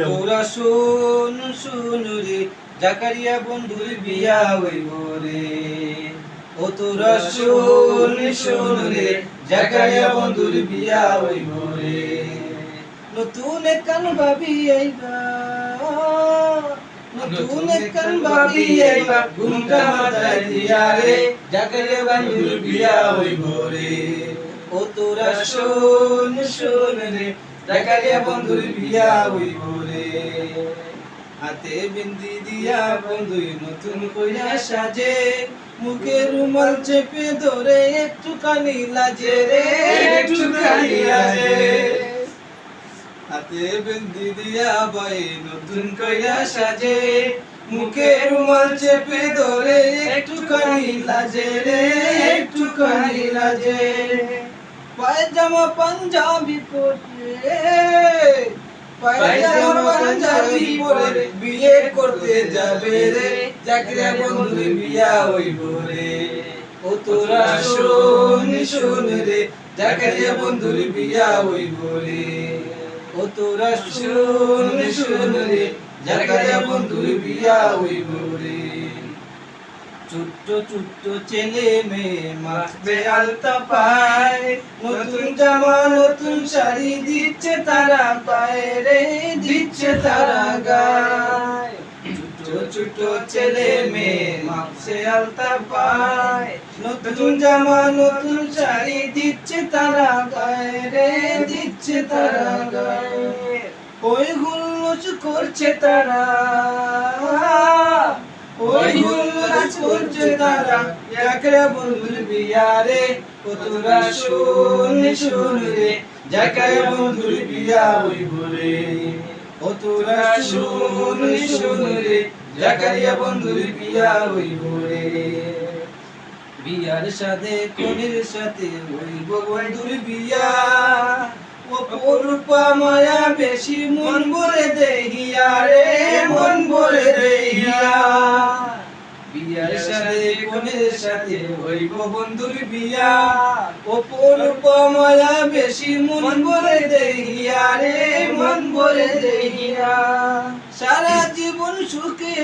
তোরা শুন শুন রে জাকারিয়া বন্ধুর বিয়া হইব রে। ও তোরা শুন শুন রে জাকারিয়া বন্ধুর বিয়া হইব রে। নতুন কান ভাবি আইবা নতুন কান ভাবি আইবা ঘুমটা মাথায় দিয়া রে জাকারিয়া বন্ধুর বিয়া হইব রে। ও তোরা শুন শুন রে জাকারিয়া বন্ধুর বিয়া হইব রে। হাতে বিন্দি দিয়া বন্ধু নতুন কইরা সাজে মুখে রুমাল চেপে ধরে একটুখানি লাজে রে, একটুখানি লাজে। হাতে বিন্দি দিয়া বাই নতুন কইরা সাজে মুখে রুমাল চেপে ধরে একটুখানি লাজে রে, একটুখানি লাজে। পায়জামা পাঞ্জাবি পরে পায়জামা পাঞ্জাবি পরে বিয়ে করতে যাবে রে। চাকরি বন্ধু বিয়া হইব রে। ও তোরা শোন শোন রে। চাকরি বন্ধুর বিয়া হইব রে। ও তোরা শোন শোন রে। চাকরি বন্ধুর বিয়া হইব রে। ছোট্ট ছোট্ট ছেলে মেয়ে মাখবে আলতা পায়। নতুন জামা, নতুন শাড়ি দিচ্ছে তারা পায়ে রে দিচ্ছে তারা গায়। ছোট ছেলে মেয়ে মাখছে আলতা পায়। নতুন জামা, নতুন শাড়ি দিচ্ছে তারা গায়ে রে দিচ্ছে তারা গায়ে। ওই হুল্লোস করছে তারা। হুল্লোস করছে তারা বন্ধুর বিয়ারে ও তোরা শুন শুন রে জাকরা বন্ধুর বিয়া হইব রে ও তোরা শুন শুন রে জাকারিয়া বন্ধুর বিয়া হইব রে বিয়ার সাথে, কনের সাথে হইব বন্ধুর বিয়া। মায়া বেশি মন ভরে দেহিয়া রে মন বলে দেহিয়া বিয়ার সাথে কনের সাথে হইব বন্ধুর বিয়া ও পরূপা মায়া বেশি মন ভরে দেহিয়া রে, মন ভরে দেহিয়া সারা জীবন সুখে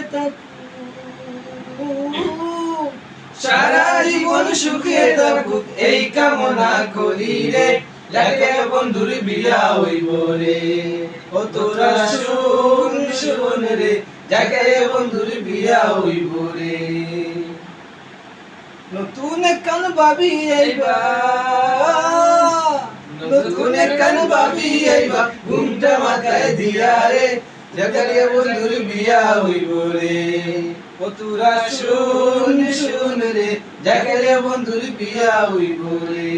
সারা জীবন সুখে থাকুক, এই কামনা করি রে। লাগে বন্ধুর বিয়া হইব রে। ও তোরা শুন শুন রে জাগে বন্ধুর বিয়া হইব রে। নতুন কান বাবি আইবা নতুন কান বাবি আইবা ঘুমটা মাথায় দিয়া রে জাগারে বন্ধুর বিয়া হইব রে ও তোরা শুন শুন রে জাগারে বন্ধুর বিয়া হইব রে